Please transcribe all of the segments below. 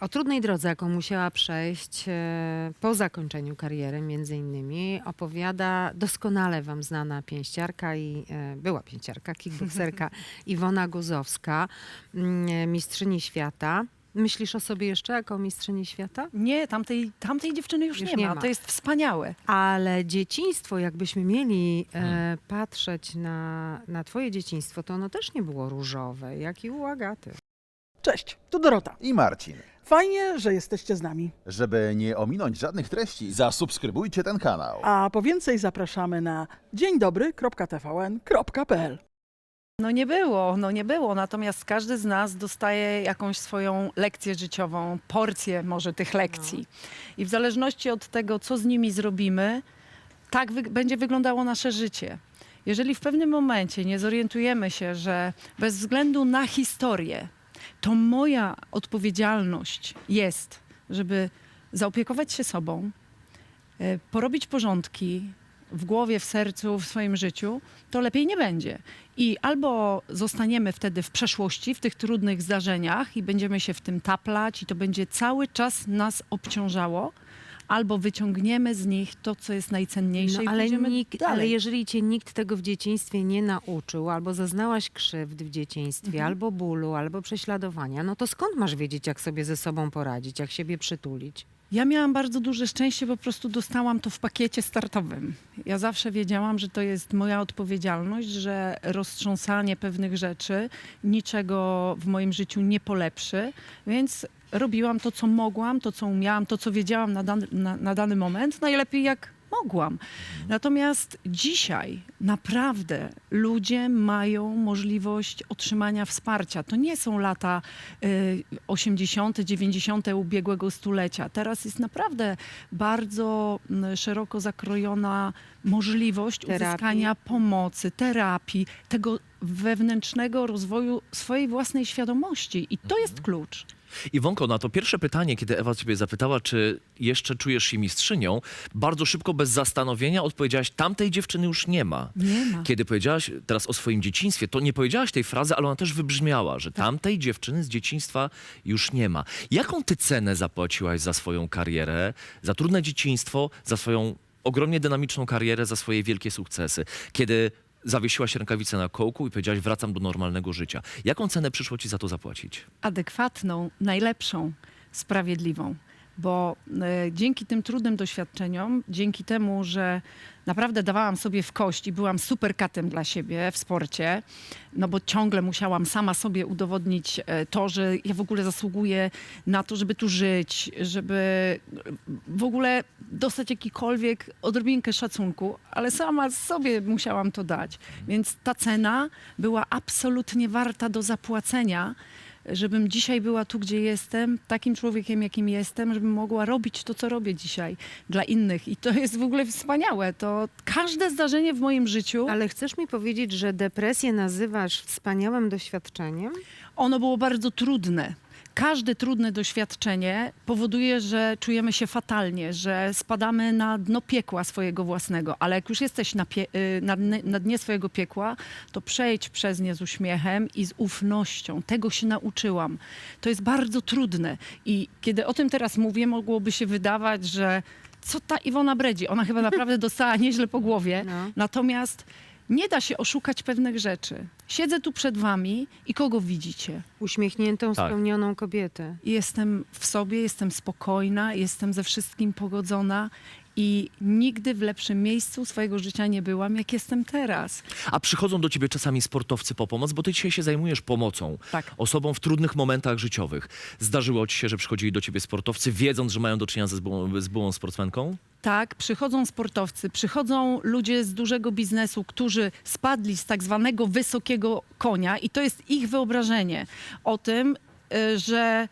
O trudnej drodze, jaką musiała przejść e, po zakończeniu kariery, między innymi, opowiada doskonale wam znana pięściarka i e, była pięściarka, kickbokserka Iwona Guzowska, mm, e, mistrzyni świata. Myślisz o sobie jeszcze jako mistrzyni świata? Nie, tamtej, tamtej dziewczyny już, Już nie, nie ma. ma. To jest wspaniałe. Ale dzieciństwo, jakbyśmy mieli e, Hmm. patrzeć na, na twoje dzieciństwo, to ono też nie było różowe, jak i u Agaty. Cześć, tu Dorota. i Marcin. Fajnie, że jesteście z nami. Żeby nie ominąć żadnych treści, zasubskrybujcie ten kanał. A po więcej zapraszamy na dzień dobry.tvn.pl. No nie było, no nie było. Natomiast każdy z nas dostaje jakąś swoją lekcję życiową, porcję może tych lekcji. I w zależności od tego, co z nimi zrobimy, tak wy- będzie wyglądało nasze życie. Jeżeli w pewnym momencie nie zorientujemy się, że bez względu na historię, to moja odpowiedzialność jest, żeby zaopiekować się sobą, e, porobić porządki w głowie, w sercu, w swoim życiu, to lepiej nie będzie. I albo zostaniemy wtedy w przeszłości, w tych trudnych zdarzeniach i będziemy się w tym taplać i to będzie cały czas nas obciążało, albo wyciągniemy z nich to, co jest najcenniejsze i No, ale, pójdziemy nikt, dalej. ale jeżeli cię nikt tego w dzieciństwie nie nauczył, albo zaznałaś krzywd w dzieciństwie, Mhm. albo bólu, albo prześladowania, no to skąd masz wiedzieć, jak sobie ze sobą poradzić, jak siebie przytulić? Ja miałam bardzo duże szczęście, po prostu dostałam to w pakiecie startowym. Ja zawsze wiedziałam, że to jest moja odpowiedzialność, że roztrząsanie pewnych rzeczy niczego w moim życiu nie polepszy, więc robiłam to, co mogłam, to, co umiałam, to, co wiedziałam na dany, na, na dany moment, najlepiej jak mogłam. Natomiast dzisiaj naprawdę ludzie mają możliwość otrzymania wsparcia. To nie są lata y, 80., 90. ubiegłego stulecia. Teraz jest naprawdę bardzo mm, szeroko zakrojona możliwość Terapii. uzyskania pomocy, terapii, tego wewnętrznego rozwoju swojej własnej świadomości. I to jest klucz. Iwonko, na to pierwsze pytanie, kiedy Ewa ciebie zapytała, czy jeszcze czujesz się mistrzynią, bardzo szybko, bez zastanowienia odpowiedziałaś, tamtej dziewczyny już nie ma. Nie ma. Kiedy powiedziałaś teraz o swoim dzieciństwie, to nie powiedziałaś tej frazy, ale ona też wybrzmiała, że tamtej dziewczyny z dzieciństwa już nie ma. Jaką ty cenę zapłaciłaś za swoją karierę, za trudne dzieciństwo, za swoją ogromnie dynamiczną karierę, za swoje wielkie sukcesy? Kiedy zawiesiłaś rękawice na kołku i powiedziałaś, wracam do normalnego życia. Jaką cenę przyszło ci za to zapłacić? adekwatną, najlepszą, sprawiedliwą. Bo e, dzięki tym trudnym doświadczeniom, dzięki temu, że naprawdę dawałam sobie w kość i byłam super katem dla siebie w sporcie, no bo ciągle musiałam sama sobie udowodnić e, to, że ja w ogóle zasługuję na to, żeby tu żyć, żeby w ogóle dostać jakikolwiek odrobinkę szacunku, ale sama sobie musiałam to dać. Więc ta cena była absolutnie warta do zapłacenia, żebym dzisiaj była tu, gdzie jestem, takim człowiekiem, jakim jestem, żebym mogła robić to, co robię dzisiaj dla innych. I to jest w ogóle wspaniałe. To każde zdarzenie w moim życiu, Ale chcesz mi powiedzieć, że depresję nazywasz wspaniałym doświadczeniem? ono było bardzo trudne. Każde trudne doświadczenie powoduje, że czujemy się fatalnie, że spadamy na dno piekła swojego własnego. Ale jak już jesteś na, y, na, dnie- na dnie swojego piekła, to przejdź przez nie z uśmiechem i z ufnością. Tego się nauczyłam. To jest bardzo trudne. I kiedy o tym teraz mówię, mogłoby się wydawać, że co ta Iwona bredzi? Ona chyba naprawdę dostała nieźle po głowie. No. Natomiast nie da się oszukać pewnych rzeczy. Siedzę tu przed wami i kogo widzicie? Uśmiechniętą, Tak. spełnioną kobietę. Jestem w sobie, jestem spokojna, jestem ze wszystkim pogodzona i nigdy w lepszym miejscu swojego życia nie byłam, jak jestem teraz. A przychodzą do ciebie czasami sportowcy po pomoc, bo ty dzisiaj się zajmujesz pomocą Tak. osobom w trudnych momentach życiowych. Zdarzyło ci się, że przychodzili do ciebie sportowcy, wiedząc, że mają do czynienia ze byłą, z byłą sportsmenką? Tak, przychodzą sportowcy, przychodzą ludzie z dużego biznesu, którzy spadli z tak zwanego wysokiego konia i to jest ich wyobrażenie o tym, y, że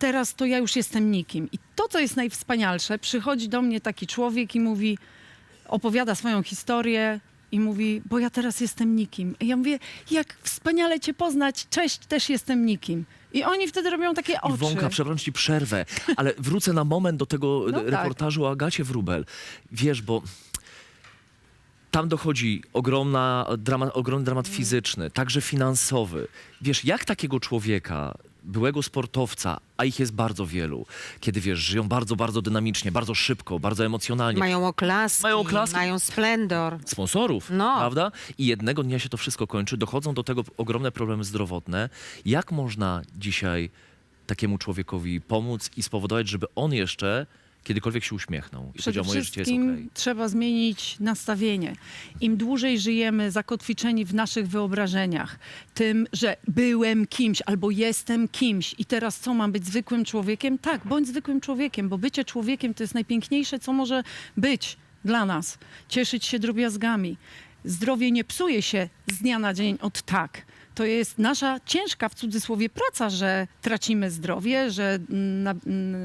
teraz to ja już jestem nikim. I to, co jest najwspanialsze, przychodzi do mnie taki człowiek i mówi, opowiada swoją historię i mówi, bo ja teraz jestem nikim. I ja mówię, jak wspaniale cię poznać, cześć, też jestem nikim. I oni wtedy robią takie oczy. Iwonka, przepraszam ci przerwę, ale wrócę na moment do tego No tak. reportażu o Agacie Wrubel. Wiesz, bo tam dochodzi ogromna, drama, ogromny dramat fizyczny, także finansowy. Wiesz, jak takiego człowieka byłego sportowca, a ich jest bardzo wielu, kiedy wiesz, żyją bardzo, bardzo dynamicznie, bardzo szybko, bardzo emocjonalnie, Mają oklaski, Mają oklaski. mają splendor. sponsorów, No. prawda? I jednego dnia się to wszystko kończy, dochodzą do tego ogromne problemy zdrowotne. Jak można dzisiaj takiemu człowiekowi pomóc i spowodować, żeby on jeszcze kiedykolwiek się uśmiechnął i Przede powiedział, moje życie jest okej. trzeba zmienić nastawienie. Im dłużej żyjemy zakotwiczeni w naszych wyobrażeniach, tym, że byłem kimś albo jestem kimś i teraz co, mam być zwykłym człowiekiem? Tak, bądź zwykłym człowiekiem, bo bycie człowiekiem to jest najpiękniejsze, co może być dla nas. Cieszyć się drobiazgami. Zdrowie nie psuje się z dnia na dzień od tak. To jest nasza ciężka w cudzysłowie praca, że tracimy zdrowie, że na-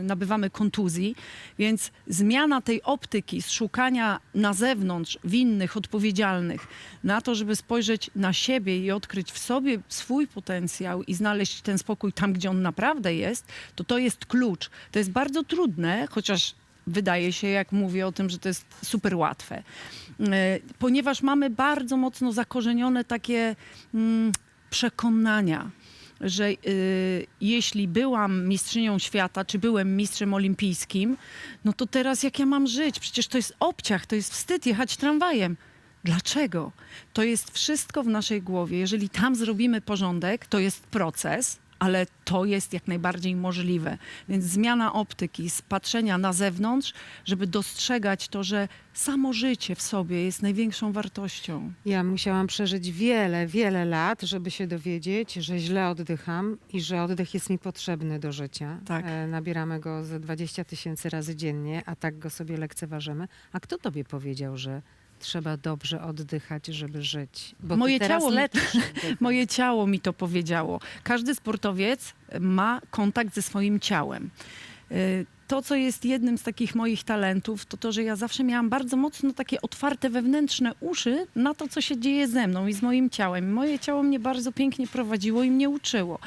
nabywamy kontuzji, więc zmiana tej optyki z szukania na zewnątrz winnych, odpowiedzialnych, na to, żeby spojrzeć na siebie i odkryć w sobie swój potencjał i znaleźć ten spokój tam, gdzie on naprawdę jest, to to jest klucz. To jest bardzo trudne, chociaż wydaje się, jak mówię o tym, że to jest super łatwe. E, Ponieważ mamy bardzo mocno zakorzenione takie mm, przekonania, że y, jeśli byłam mistrzynią świata, czy byłem mistrzem olimpijskim, no to teraz jak ja mam żyć? Przecież to jest obciach, to jest wstyd jechać tramwajem. Dlaczego? To jest wszystko w naszej głowie. Jeżeli tam zrobimy porządek, to jest proces, ale to jest jak najbardziej możliwe. Więc zmiana optyki, z patrzenia na zewnątrz, żeby dostrzegać to, że samo życie w sobie jest największą wartością. Ja musiałam przeżyć wiele, wiele lat, żeby się dowiedzieć, że źle oddycham i że oddech jest mi potrzebny do życia. Tak. E, nabieramy go ze 20 tysięcy razy dziennie, a tak go sobie lekceważymy. A kto tobie powiedział, że trzeba dobrze oddychać, żeby żyć? Bo Moje teraz ciało leczysz. Moje ciało mi to powiedziało. Każdy sportowiec ma kontakt ze swoim ciałem. To, co jest jednym z takich moich talentów, to to, że ja zawsze miałam bardzo mocno takie otwarte wewnętrzne uszy na to, co się dzieje ze mną i z moim ciałem. Moje ciało mnie bardzo pięknie prowadziło i mnie uczyło.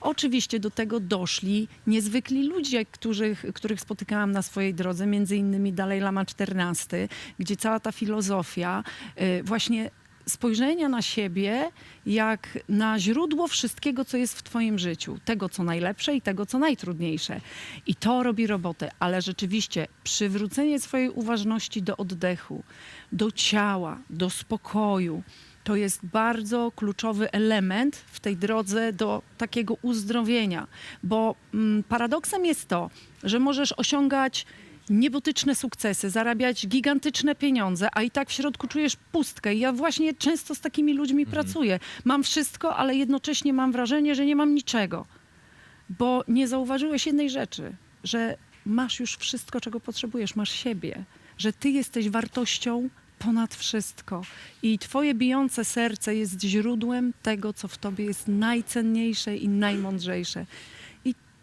Oczywiście do tego doszli niezwykli ludzie, których, których spotykałam na swojej drodze, między innymi Dalaj Lama XIV, gdzie cała ta filozofia y, właśnie spojrzenia na siebie jak na źródło wszystkiego, co jest w Twoim życiu. Tego, co najlepsze i tego, co najtrudniejsze. I to robi robotę, ale rzeczywiście przywrócenie swojej uważności do oddechu, do ciała, do spokoju. To jest bardzo kluczowy element w tej drodze do takiego uzdrowienia, bo mm, paradoksem jest to, że możesz osiągać niebotyczne sukcesy, zarabiać gigantyczne pieniądze, a i tak w środku czujesz pustkę. I ja właśnie często z takimi ludźmi pracuję. Mam wszystko, ale jednocześnie mam wrażenie, że nie mam niczego. Bo nie zauważyłeś jednej rzeczy, że masz już wszystko, czego potrzebujesz, masz siebie, że ty jesteś wartością ponad wszystko. I twoje bijące serce jest źródłem tego, co w tobie jest najcenniejsze i najmądrzejsze.